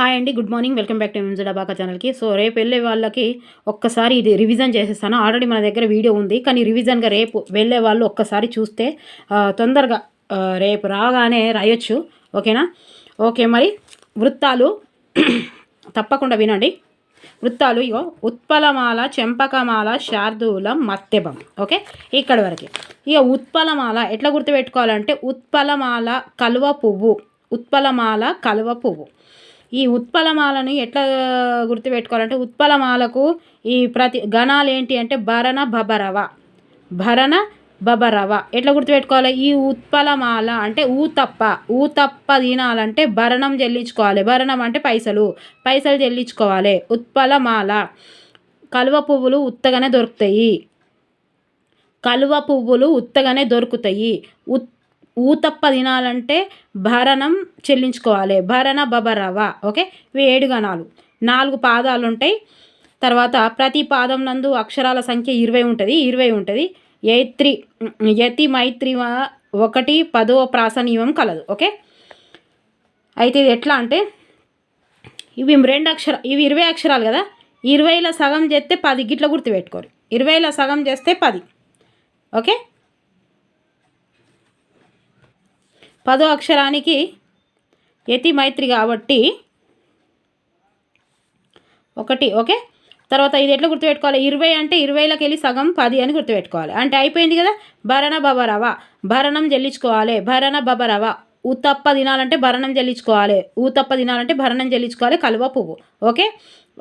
Hi అండి good morning. Welcome back to MG డబాకా ఛానల్కి. So రేపు వెళ్ళే వాళ్ళకి ఒక్కసారి ఇది రివిజన్ చేసేస్తాను ఆల్రెడీ మన దగ్గర వీడియో ఉంది. కానీ రివిజన్గా రేపు వెళ్ళే వాళ్ళు ఒక్కసారి చూస్తే తొందరగా రేపు రాగానే రాయొచ్చు. ఓకేనా? ఓకే మరి వృత్తాలు తప్పకుండా వినండి. వృత్తాలు ఇగో ఉత్పలమాల చెంపకమాల శార్దూలం మత్తెబం ఓకే? ఇక్కడి వరకు. ఇక ఉత్పలమాల ఎట్లా గుర్తుపెట్టుకోవాలంటే ఉత్పలమాల కలువ పువ్వు ఉత్పలమాల కలువ పువ్వు ఈ ఉత్పలమాలని ఎట్లా గుర్తుపెట్టుకోవాలంటే ఉత్పలమాలకు ఈ ప్రతి గణాలు ఏంటి అంటే భరణ బబరవ భరణ బబరవ ఎట్లా గుర్తుపెట్టుకోవాలి? ఈ ఉత్పలమాల అంటే ఊతప్ప. ఊతప్ప తినాలంటే భరణం చెల్లించుకోవాలి. భరణం అంటే పైసలు. పైసలు చెల్లించుకోవాలి. ఉత్పలమాల. కలువ పువ్వులు ఉత్తగానే దొరుకుతాయి. కలువ పువ్వులు ఉత్తగానే దొరుకుతాయి. ఉత్ ఊతప్ప తినాలంటే భరణం చెల్లించుకోవాలి. భరణ బబరవ. ఓకే? ఇవి ఏడు గణాలు. నాలుగు పాదాలు ఉంటాయి తర్వాత ప్రతి పాదం నందు అక్షరాల సంఖ్య ఇరవై ఉంటుంది. ఇరవై ఉంటుంది. యైత్రి యతి మైత్రి ఒకటి పదవ ప్రాసనీయం కలదు. ఓకే? అయితే ఇది ఎట్లా అంటే ఇవి రెండు అక్షర ఇవి ఇరవై అక్షరాలు కదా? ఇరవైలో సగం చేస్తే పది. గిట్ల గుర్తుపెట్టుకోరు. ఇరవైలో సగం చేస్తే పది. ఓకే? పదో అక్షరానికి యతి మైత్రి కాబట్టి ఒకటి ఓకే? తర్వాత ఇది ఎట్లా గుర్తుపెట్టుకోవాలి? ఇరవై అంటే ఇరవైలోకి వెళ్ళి సగం పది అని గుర్తుపెట్టుకోవాలి. అంటే అయిపోయింది కదా? భరణ బబరవ భరణం చెల్లించుకోవాలి భరణ బబరవ ఉతప్ప తినాలంటే భరణం చెల్లించుకోవాలి ఊతప్ప తినాలంటే భరణం చెల్లించుకోవాలి కలువ పువ్వు. ఓకే?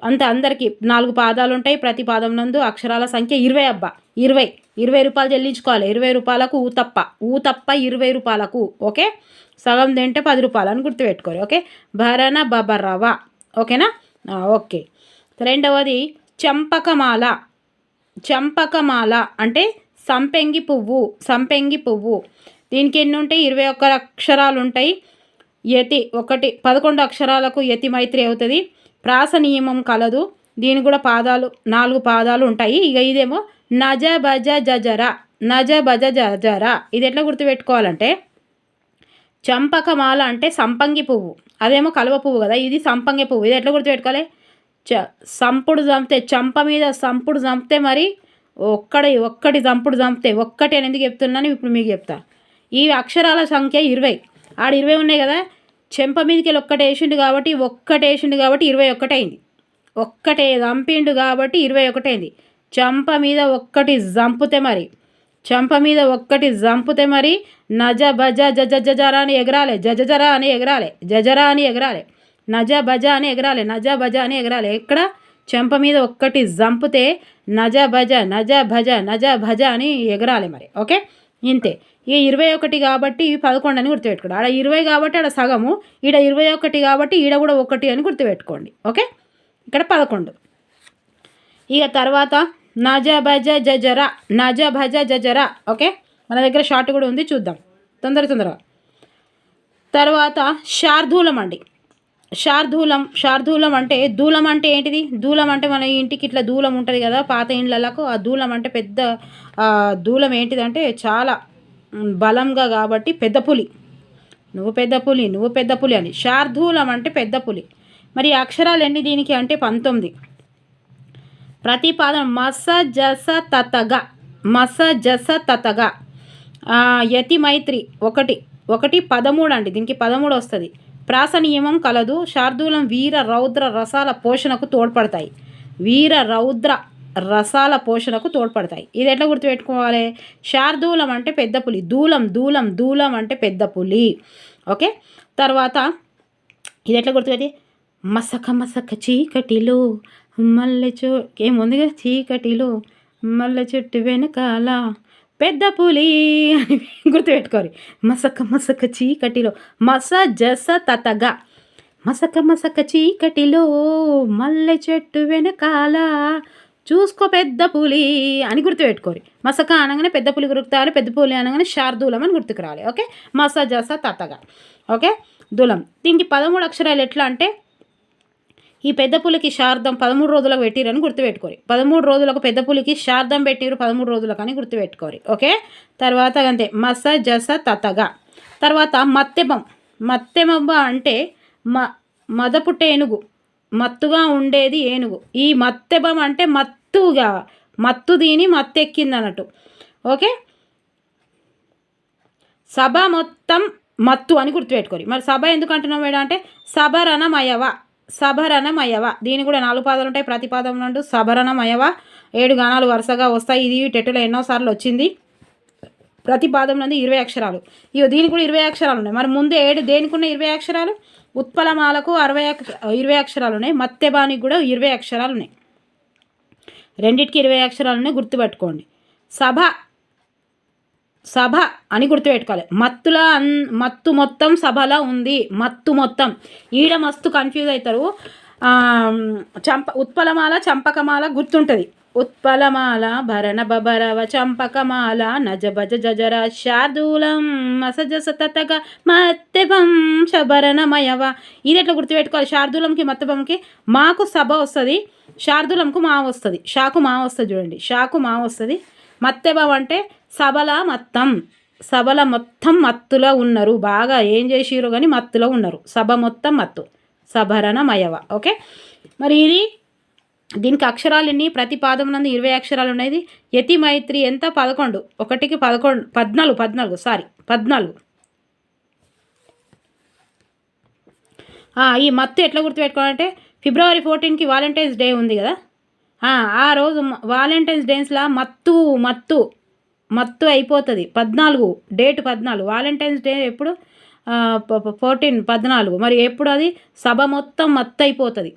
అంత అందరికీ నాలుగు పాదాలు ఉంటాయి. ప్రతి పాదం నందు అక్షరాల సంఖ్య ఇరవై అబ్బా. ఇరవై. ఇరవై రూపాయలు చెల్లించుకోవాలి. ఇరవై రూపాయలకు ఊతప్ప ఊతప్ప ఇరవై రూపాయలకు ఓకే? సగం తింటే పది రూపాయలు అని గుర్తుపెట్టుకోవాలి ఓకే? భరణ బబరవ ఓకేనా? ఓకే. రెండవది చంపకమాల. చంపకమాల అంటే సంపెంగి పువ్వు సంపెంగి పువ్వు. దీనికి ఎన్ని ఉంటాయి? ఇరవై ఒక్క అక్షరాలు ఉంటాయి. యతి ఒకటి పదకొండు అక్షరాలకు యతి మైత్రి అవుతుంది. ప్రాస నియమం కలదు. దీని కూడా పాదాలు నాలుగు పాదాలు ఉంటాయి. ఇక ఇదేమో నజ భజ జజర నజ భజ జజర. ఇది ఎట్లా గుర్తుపెట్టుకోవాలంటే చంపకమాల అంటే సంపంగి పువ్వు. అదేమో కలువ పువ్వు కదా ఇది సంపంగి పువ్వు. ఇది ఎట్లా గుర్తుపెట్టుకోవాలి? చ సంపుడు చంపితే చంప మీద సంపుడు చంపితే మరి ఒక్కడి ఒక్కటి చంపుడు చంపితే ఒక్కటి అని ఎందుకు చెప్తున్నాను? ఇప్పుడు మీకు చెప్తా. ఈ అక్షరాల సంఖ్య ఇరవై. ఆడ ఇరవై ఉన్నాయి కదా చెంప మీదకి వెళ్ళి ఒక్కటి వేసిండు కాబట్టి ఒక్కటి వేసిండు కాబట్టి ఇరవై ఒకటైంది అయింది ఒక్కటే చంపిండు కాబట్టి ఇరవై ఒకటైంది. అయింది చంప మీద ఒక్కటి చంపితే మరి చంప మీద ఒక్కటి చంపితే మరి నజ బజ జజ జజరా అని ఎగరాలి జజజరా అని ఎగరాలి జజరా అని ఎగరాలి నజ భజ అని ఎగరాలి నజ భజ అని ఎగరాలి. ఎక్కడ? చెంప మీద ఒక్కటి చంపితే నజ భజ నజ భజ నజ భజ అని ఎగరాలి మరి. ఓకే? ఇంతే. ఈ ఇరవై ఒకటి కాబట్టి పదకొండు అని గుర్తుపెట్టుకోండి. ఆడ ఇరవై కాబట్టి ఆడ సగము ఈడ ఇరవై ఒకటి కాబట్టి ఈడ కూడా ఒకటి అని గుర్తుపెట్టుకోండి. ఓకే? ఇక్కడ పదకొండు. ఇక తర్వాత నజ భజ జజర నజ భజ జజర. ఓకే? మన దగ్గర షార్ట్ కూడా ఉంది చూద్దాం. తొందర తొందరగా. తర్వాత శార్దూలం అండి. శార్దూలం శార్దూలం అంటే దూలం అంటే ఏంటిది? దూలం అంటే మన ఇంటికి ఇట్లా దూలం ఉంటుంది కదా పాత ఇండ్లకు ఆ దూలం అంటే పెద్ద దూలం ఏంటిదంటే చాలా బలంగా కాబట్టి పెద్ద పులి. నువ్వు పెద్ద పులి నువ్వు పెద్ద పులి అని. శార్దూలం అంటే పెద్ద పులి. మరి అక్షరాలు ఎన్ని దీనికి అంటే పంతొమ్మిది. ప్రతి పాదం మస జస తతగ. మస జస తతగ. యతి మైత్రి ఒకటి. ఒకటి పదమూడు అండి. దీనికి పదమూడు వస్తుంది. ప్రాస నియమం కలదు. శార్దూలం వీర రౌద్ర రసాల పోషణకు తోడ్పడతాయి. వీర రౌద్ర రసాల పోషణకు తోడ్పడతాయి. ఇది ఎట్లా గుర్తుపెట్టుకోవాలి? శార్దూలం అంటే పెద్ద పులి. దూలం దూలం దూలం అంటే పెద్ద పులి. ఓకే? తర్వాత ఇది ఎట్లా గుర్తుపెట్టి? మసక మసక చీకటిలో మల్లె చో ఏముంది కదా? చీకటిలో మల్లె చెట్టు వెనకాల పెద్ద పులి అని గుర్తుపెట్టుకోరు మసక మసక చీకటిలో మస జస తతగా. మసక మసక చీకటిలో మల్లె చెట్టు వెనకాల చూసుకో పెద్ద పులి అని గుర్తుపెట్టుకోరు. మసక అనగానే పెద్ద పులి గుర్తురాలి పెద్ద పులి అనగానే శార్దూలం అని గుర్తుకు రావాలి ఓకే? మస జస తతగా ఓకే? దులం. దీనికి పదమూడు అక్షరాలు ఎట్లా అంటే ఈ పెద్ద పులికి శార్దం పదమూడు రోజులకు పెట్టిరని గుర్తుపెట్టుకోరి. పదమూడు రోజులకు పెద్ద పులికి శార్దం పెట్టిరు పదమూడు రోజులకు అని గుర్తుపెట్టుకోరి ఓకే? తర్వాత అంతే మస జస తతగా తర్వాత మత్తెబం మత్తెమబ్బ అంటే మ మదపుట్ట ఏనుగు మత్తుగా ఉండేది ఏనుగు. ఈ మత్తెబం అంటే మత్ మత్తుగా మత్తు దీని మత్తెక్కింది అన్నట్టు ఓకే? సభ మొత్తం మత్తు అని గుర్తుపెట్టుకోరు. మరి సభ ఎందుకు అంటున్నాం మేడం అంటే సభరణమయవ సభరణమయవ. దీని కూడా నాలుగు పాదాలు ఉంటాయి. ప్రతి పాదం నుండి సభరణమయవ. ఏడు గానాలు వరుసగా వస్తాయి. ఇది టెట్టులో ఎన్నోసార్లు వచ్చింది. ప్రతి పాదం నుండి ఇరవై అక్షరాలు. ఇవి దీనికి కూడా ఇరవై అక్షరాలు ఉన్నాయి. మరి ముందు ఏడు దేనికి ఉన్న ఇరవై అక్షరాలు? ఉత్పలమాలకు అరవై ఇరవై అక్షరాలు ఉన్నాయి. మత్తెబానికి కూడా ఇరవై అక్షరాలు ఉన్నాయి. రెండింటికి ఇరవై అక్షరాలని గుర్తుపెట్టుకోండి. సభ సభ అని గుర్తుపెట్టుకోవాలి. మత్తుల అన్ మత్తు మొత్తం సభలో ఉంది. మత్తు మొత్తం. ఈడ మస్తు కన్ఫ్యూజ్ అవుతారు. చంప ఉత్పలమాల చంపకమాల గుర్తుంటుంది. ఉత్పలమాల భరణ బబరవ చంపకమాల నజభజ జజర శార్దూలం మసజ సతతగ మత్తెబం శభరణమయవ ఇది ఎట్లా గుర్తుపెట్టుకోవాలి? శార్దూలంకి మత్తెబంకి మాకు సభ వస్తుంది శార్దూలంకు మా వస్తుంది. షాకు మా వస్తుంది చూడండి. షాకు మా వస్తుంది. మత్తెబం అంటే సబల మత్తం. సభల మొత్తం మత్తులో ఉన్నారు. బాగా ఏం చేసిరు కానీ మత్తులో ఉన్నారు. సభ మొత్తం మత్తు. సభరణమయవ. ఓకే? మరి ఇది దీనికి అక్షరాలని ప్రతి పాదం నందు ఇరవై అక్షరాలు ఉన్నాయి. యతి మైత్రి ఎంత? పదకొండు. ఒకటికి పదకొండు. పద్నాలుగు పద్నాలుగు. సారీ పద్నాలుగు. ఈ మత్తు ఎట్లా గుర్తుపెట్టుకోవాలంటే ఫిబ్రవరి ఫోర్టీన్కి వాలంటైన్స్ డే ఉంది కదా? ఆ రోజు వాలంటైన్స్ డేస్లా మత్తు మత్తు మత్తు అయిపోతుంది. పద్నాలుగు డేట్ పద్నాలుగు. వాలంటైన్స్ డే ఎప్పుడు? ఫోర్టీన్ పద్నాలుగు. మరి ఎప్పుడు అది? సభ మొత్తం మత్తు అయిపోతుంది.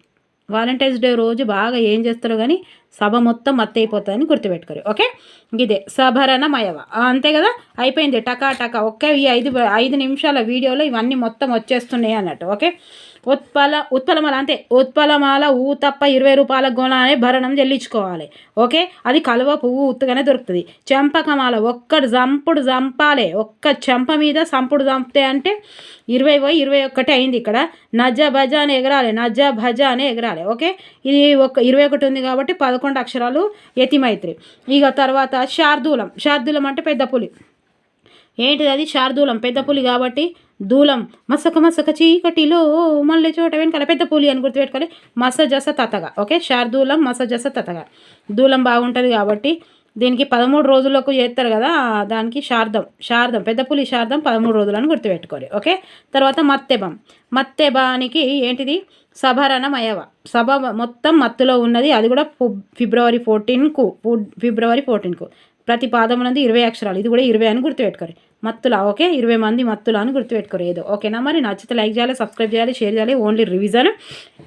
వాలంటైన్స్ డే రోజు బాగా ఏం చేస్తారు కానీ సభ మొత్తం మత్తు గుర్తుపెట్టుకోరు ఓకే? ఇదే సభరణమయవ. అంతే కదా? అయిపోయింది. టకా టకా. ఒకే ఈ ఐదు ఐదు నిమిషాల వీడియోలో ఇవన్నీ మొత్తం వచ్చేస్తున్నాయి అన్నట్టు ఓకే? ఉత్పల ఉత్పలమాల అంతే. ఉత్పలమాల ఊ తప్ప ఇరవై రూపాయల గుణాన్ని భరణం చెల్లించుకోవాలి ఓకే? అది కలువ పువ్వు ఉత్తుగానే దొరుకుతుంది. చెంపకమాల ఒక్కడు జంపుడు జంపాలే ఒక్క చెంప మీద సంపుడు చంపితే అంటే ఇరవై పోయి ఇరవై ఒక్కటి అయింది ఇక్కడ. నజ భజ అని ఎగరాలి. నజ భజ అని ఎగరాలి ఓకే? ఇది ఒక ఇరవై ఒకటి ఉంది కాబట్టి పదకొండు అక్షరాలు యతిమైత్రి. ఇక తర్వాత శార్దూలం. శార్దూలం అంటే పెద్ద పులి. ఏంటిది అది? శార్దూలం. పెద్ద పులి కాబట్టి దూలం. మసక మసక చీకటిలో మళ్ళీ చోట వెనకాల పెద్ద పులి అని గుర్తుపెట్టుకోవాలి. మసజస తతగా. ఓకే? శార్దూలం మసజస తతగా. దూలం బాగుంటుంది కాబట్టి దీనికి పదమూడు రోజులకు చేస్తారు కదా దానికి శారదం శారదం పెద్ద పులి శారదం పదమూడు రోజులను గుర్తుపెట్టుకోవాలి ఓకే? తర్వాత మత్తెబం మత్తెబానికి ఏంటిది? సభరణమయవ. సభ మొత్తం మత్తులో ఉన్నది అది కూడా ఫిబ్రవరి ఫోర్టీన్కు ఫిబ్రవరి ఫోర్టీన్కు. ప్రతి పాదం అనేది ఇరవై అక్షరాలు ఇది కూడా ఇరవై అని గుర్తుపెట్టుకోరు మత్తులా ఓకే? ఇరవై మంది మత్తులా అని గుర్తుపెట్టుకోరు ఏదో. ఓకేనా మరి? నచ్చితే లైక్ చేయాలి సబ్స్క్రైబ్ చేయాలి షేర్ చేయాలి ఓన్లీ రివిజన్.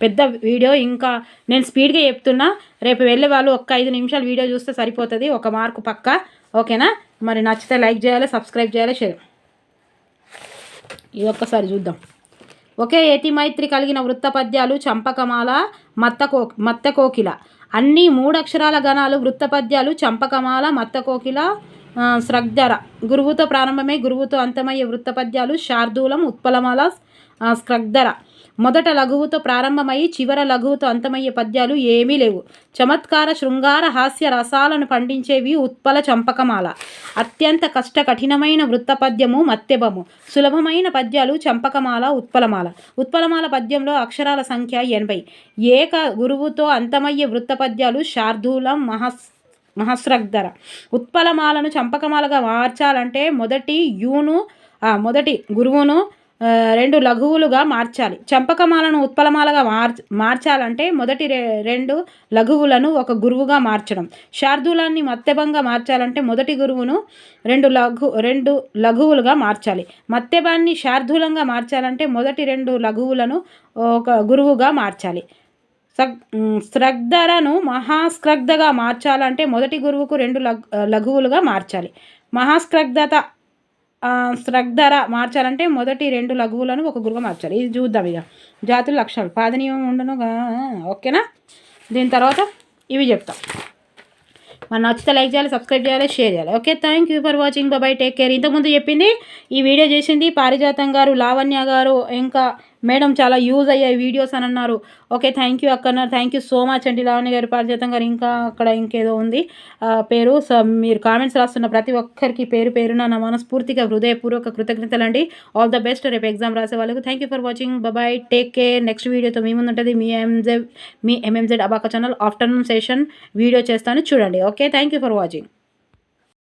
పెద్ద వీడియో ఇంకా నేను స్పీడ్గా చెప్తున్నా రేపు వెళ్ళే వాళ్ళు ఒక్క ఐదు నిమిషాలు వీడియో చూస్తే సరిపోతుంది ఒక మార్కు పక్క ఓకేనా? మరి నచ్చితే లైక్ చేయాలి సబ్స్క్రైబ్ చేయాలి షేర్. ఇది ఒక్కసారి చూద్దాం. ఒకే మైత్రి కలిగిన వృత్తపద్యాలు చంపకమాల మత్తకో మత్తకోకిల. అన్ని మూడు అక్షరాల గణాలు వృత్తపద్యాలు చంపకమాల మత్తకోకిల స్రగ్ధర. గురువుతో ప్రారంభమై గురువుతో అంతమయ్యే వృత్తపద్యాలు శార్దూలం ఉత్పలమాల స్క్రగ్ధర మొదట లఘువుతో ప్రారంభమై చివర లఘువుతో అంతమయ్యే పద్యాలు ఏమీ లేవు. చమత్కార శృంగార హాస్య రసాలను పండించేవి ఉత్పల చంపకమాల. అత్యంత కష్ట కఠినమైన వృత్తపద్యము మత్యభము సులభమైన పద్యాలు చంపకమాల ఉత్పలమాల. ఉత్పలమాల పద్యంలో అక్షరాల సంఖ్య ఎనభై. ఏక గురువుతో అంతమయ్యే వృత్తపద్యాలు శార్దూలం మహస్ మహస్రగ్ధర. ఉత్పలమాలను చంపకమాలగా మార్చాలంటే మొదటి యూను మొదటి గురువును రెండు లఘువులుగా మార్చాలి. చంపకమాలను ఉత్పలమాలగా మార్ మార్చాలంటే మొదటి రెండు లఘువులను ఒక గురువుగా మార్చడం. శార్దూలాన్ని మత్యభంగా మార్చాలంటే మొదటి గురువును రెండు లఘు రెండు లఘువులుగా మార్చాలి. మత్యభాన్ని శార్దూలంగా మార్చాలంటే మొదటి రెండు లఘువులను ఒక గురువుగా మార్చాలి. స్రగ్ధరను మహాస్క్రగ్ధగా మార్చాలంటే మొదటి గురువుకు రెండు లఘువులుగా మార్చాలి. మహాస్క్రగ్ధత స్రగ్ధర మార్చాలంటే మొదటి రెండు లఘువులను ఒక గురువు మార్చాలి. ఇది చూద్దాం ఇక. జాతుల లక్షణాలు. పాదనీయం ఉండను ఓకేనా? దీని తర్వాత ఇవి చెప్తాం. మన నచ్చితే లైక్ చేయాలి సబ్స్క్రైబ్ చేయాలి షేర్ చేయాలి. Okay thank you for watching. Bye bye take care. ఇంతకుముందు చెప్పింది ఈ వీడియో చేసింది పారిజాతం గారు లావణ్య గారు ఇంకా మేడం చాలా యూజ్ అయ్యాయి వీడియోస్ అని అన్నారు. ఓకే థ్యాంక్ యూ అక్కన్నారు థ్యాంక్ యూ సో మచ్ అండి లావణ్య గారు పారిజాతం గారు. ఇంకా అక్కడ ఇంకేదో ఉంది. పేరు సో మీరు కామెంట్స్ రాస్తున్న ప్రతి ఒక్కరికి పేరు పేరున నా మనస్ఫూర్తిగా హృదయపూర్వక కృతజ్ఞతలు అండి. ఆల్ ద బెస్ట్ రేపు ఎగ్జామ్ రాసే వాళ్ళకు thank you for watching bye take care next వీడియోతో మీ ముందు ఉంటుంది మీ ఎంజెడ్ మీ ఎంఎంజెడ్ అబాక ఛానల్ ఆఫ్టర్నూన్ సెషన్ వీడియో చేస్తాను. చూడండి. Okay thank you for watching